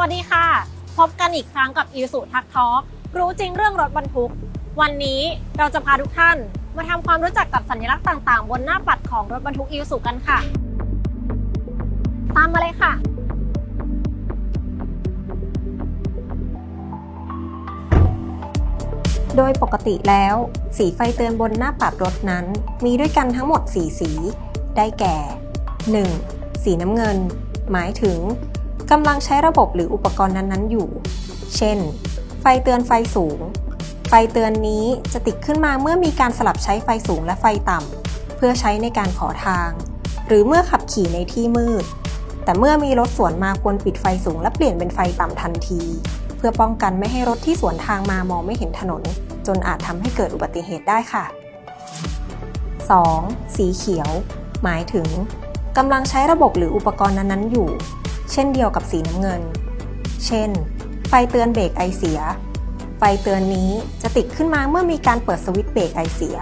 วัสดีค่ะ พบกันอีกครั้งกับอีสุทักทอกรู้จริงเรื่องรถบรรทุก วันนี้เราจะพาทุกท่าน มาทำความรู้จักกับสัญลักษณ์ต่างๆ บนหน้าปัดของรถบรรทุกอีสุกันค่ะ ตามมาเลยค่ะ โดยปกติแล้ว สีไฟเตือนบนหน้าปัดรถนั้น มีด้วยกันทั้งหมด 4 สี ได้แก่ 1. สีน้ำเงิน หมายถึง กำลังใช้ระบบหรืออุปกรณ์นั้นๆ อยู่ เช่น ไฟเตือนไฟสูง ไฟเตือนนี้จะติดขึ้นมาเมื่อมีการสลับใช้ไฟสูงและไฟต่ำ เพื่อใช้ในการขอทาง หรือเมื่อขับขี่ในที่มืด แต่เมื่อมีรถสวนมาควรปิดไฟสูงและเปลี่ยนเป็นไฟต่ำทันที เพื่อป้องกันไม่ให้รถที่สวนทางมามองไม่เห็นถนน จนอาจทำให้เกิดอุบัติเหตุได้ค่ะ 2. สีเขียว หมายถึงกำลังใช้ระบบหรืออุปกรณ์นั้นๆอยู่ เช่นเดียวกับสีน้ำเงิน เช่น ไฟเตือนเบรกไอเสีย ไฟเตือนนี้จะติดขึ้นมาเมื่อมีการเปิดสวิตช์เบรกไอเสีย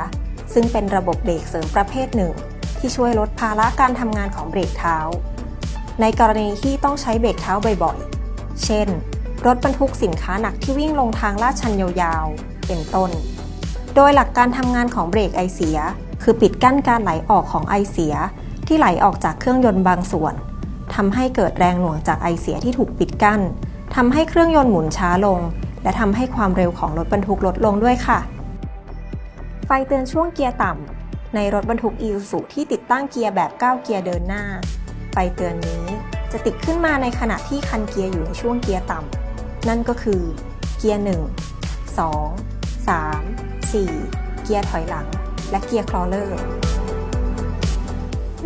ซึ่งเป็นระบบเบรกเสริมประเภทหนึ่ง ที่ช่วยลดภาระการทำงานของเบรกเท้า ในกรณีที่ต้องใช้เบรกเท้าบ่อยๆ เช่น รถบรรทุกสินค้าหนักที่วิ่งลงทางลาดชันยาวๆ เป็นต้น โดยหลักการทำงานของเบรกไอเสีย คือปิดกั้นการไหลออกของไอเสีย ที่ไหลออกจากเครื่องยนต์บางส่วน ทำให้เกิดแรงหน่วงจากไอเสียที่ถูกปิดกั้นทำให้เครื่องยนต์หมุนช้าลง และทำให้ความเร็วของรถบรรทุกลดลงด้วยค่ะ ไฟเตือนช่วงเกียร์ต่ำในรถบรรทุกอี u ู u ที่ติดตั้งเกียร์แบบ9เกียร์เดินหน้า ไฟเตือนนี้จะติดขึ้นมาในขณะที่คันเกียร์อยู่ในช่วงเกียร์ต่ำนั่นก็คือ เกียร์ 1 2 3 4 เกียร์ถอยหลัง และเกียร์คลอเลอร์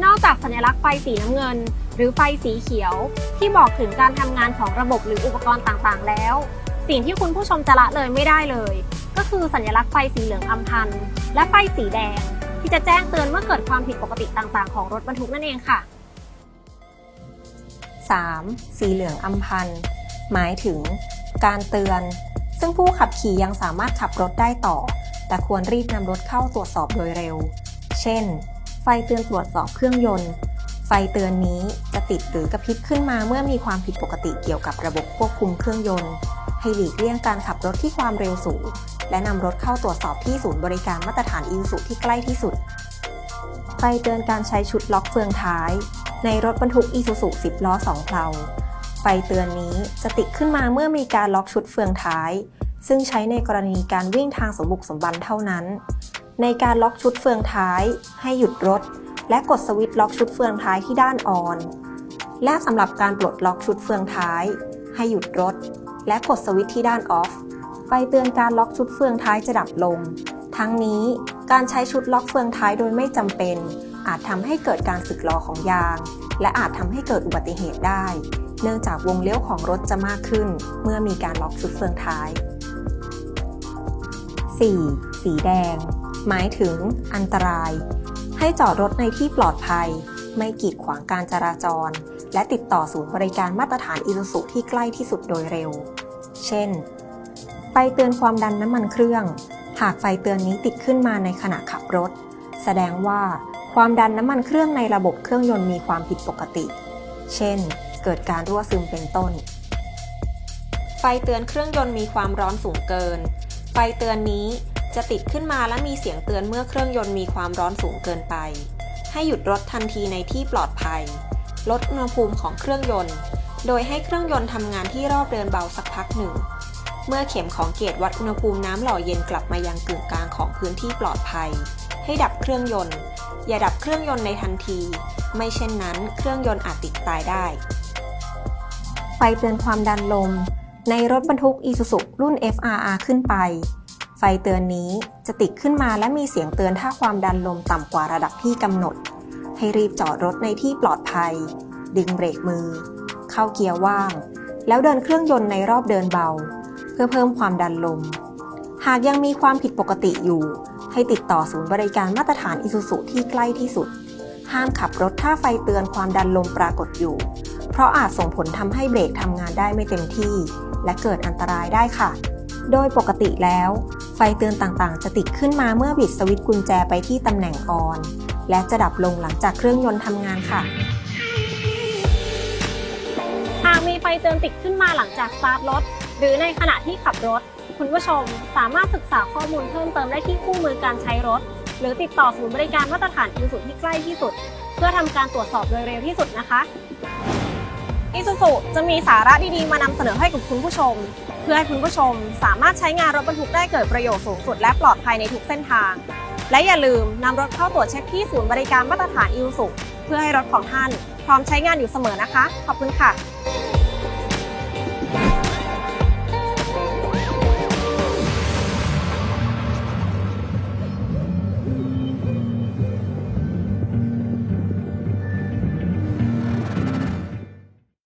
นอกจากสัญลักษณ์ไฟสีน้ำเงิน หรือไฟสีเขียว ที่บอกถึงการทำงานของระบบหรืออุปกรณ์ต่างๆ แล้ว สิ่งที่คุณผู้ชมจะละเลยไม่ได้เลย ก็คือสัญลักษณ์ไฟสีเหลืองอำพันและไฟสีแดง ที่จะแจ้งเตือนเมื่อเกิดความผิดปกติต่างๆ ของรถบรรทุกนั่นเองค่ะ 3. สีเหลืองอำพันหมายถึง การเตือน ซึ่งผู้ขับขี่ยังสามารถขับรถได้ต่อ แต่ควรรีบนำรถเข้าตรวจสอบโดยเร็ว เช่น ไฟเตือนตรวจสอบเครื่องยนต์ ไฟเตือนนี้จะติดหรือกระพริบขึ้นมาเมื่อมีความผิดปกติเกี่ยวกับระบบควบคุมเครื่องยนต์ ให้หลีกเลี่ยงการขับรถที่ความเร็วสูง และนำรถเข้าตรวจสอบที่ศูนย์บริการมาตรฐานอิ u สุที่ใกล้ที่สุด ไฟเตือนการใช้ชุดล็อกเฟืองท้าย ในรถบรรทุกอีซูซู10 ล้อ2เพลาไฟเตือนนี้จะติดขึ้นมาเมื่อมีการล็อกชุดเฟืองท้าย ซึ่งใช้ในกรณีการวิ่งทางสมบุกสมบันเท่านั้น ในการล็อกชุดเฟืองท้าย ให้หยุดรถ และกดสวิตช์ล็อกชุดเฟืองท้ายที่ด้านออน และสำหรับการปลดล็อกชุดเฟืองท้าย ให้หยุดรถ และกดสวิตช์ที่ด้านออฟไฟเตือนการล็อกชุดเฟืองท้ายจะดับลง ทั้งนี้การใช้ชุดล็อกเฟืองท้ายโดยไม่จำเป็น อาจทำให้เกิดการสึกหรอของยาง และอาจทำให้เกิดอุบัติเหตุได้ เนื่องจากวงเลี้ยวของรถจะมากขึ้น เมื่อมีการล็อกชุดเฟืองท้าย 4. สีแดง หมายถึงอันตราย ให้จอดรถในที่ปลอดภัย ไม่กีดขวางการจราจร และติดต่อศูนย์บริการมาตรฐานอิ u สุที่ใกล้ที่สุดโดยเร็ว เช่น ไฟเตือนความดันน้ำมันเครื่อง หากไฟเตือนนี้ติดขึ้นมาในขณะขับรถ แสดงว่าความดันน้ำมันเครื่องในระบบเครื่องยนต์มีความผิดปกติ เช่น เกิดการรั่วซึมเป็นต้น ไฟเตือนเครื่องยนต์มีความร้อนสูงเกิน ไฟเตือนนี้ จะติดขึ้นมาและมีเสียงเตือนเมื่อเครื่องยนต์มีความร้อนสูงเกินไป ให้หยุดรถทันทีในที่ปลอดภัย ลดอุณหภูมิของเครื่องยนต์ โดยให้เครื่องยนต์ทำงานที่รอบเดินเบาสักพักหนึ่ง เมื่อเข็มของเกจวัดอุณหภูมิน้ำหล่อเย็นกลับมายังกึ่งกลางของพื้นที่ปลอดภัย ให้ดับเครื่องยนต์ อย่าดับเครื่องยนต์ในทันที ไม่เช่นนั้น เครื่องยนต์อาจติดตายได้ ไฟเตือนความดันลมในรถบรรทุก Isuzu รุ่น FRR ขึ้นไป ไฟเตือนนี้จะติดขึ้นมาและมีเสียงเตือนถ้าความดันลมต่ำกว่าระดับที่กำหนด ให้รีบจอดรถในที่ปลอดภัย ดึงเบรกมือ เข้าเกียร์ว่าง แล้วเดินเครื่องยนต์ในรอบเดินเบา เพื่อเพิ่มความดันลม หากยังมีความผิดปกติอยู่ ให้ติดต่อศูนย์บริการมาตรฐานอิ u สุที่ใกล้ที่สุด ห้ามขับรถถ้าไฟเตือนความดันลมปรากฏอยู่ เพราะอาจส่งผลทำให้เบรกทำงานได้ไม่เต็มที่ และเกิดอันตรายได้ค่ะ โดยปกติแล้ว ไฟเตือนต่างๆ จะติดขึ้นมาเมื่อบิดสวิตช์กุญแจไปที่ตำแหน่งออน และจะดับลงหลังจากเครื่องยนต์ทำงานค่ะ หากมีไฟเตือนติดขึ้นมาหลังจากสตาร์ทรถ หรือในขณะที่ขับรถ คุณผู้ชมสามารถศึกษาข้อมูลเพิ่มเติมได้ที่คู่มือการใช้รถ หรือติดต่อศูนย์บริการมาตรฐานอีซูซูที่ใกล้ที่สุด เพื่อทำการตรวจสอบโดยเร็วที่สุดนะคะ อิซูซุจะมีสาระดีๆ มานำเสนอให้กับคุณผู้ชม เพื่อให้คุณผู้ชมสามารถใช้งานรถบรรทุกได้เกิดประโยชน์สูงสุดและปลอดภัยในทุกเส้นทาง และอย่าลืมนำรถเข้าตรวจเช็คที่ศูนย์บริการมาตรฐานอีซูซุเพื่อให้รถของท่าน พร้อมใช้งานอยู่เสมอนะคะ ขอบคุณค่ะ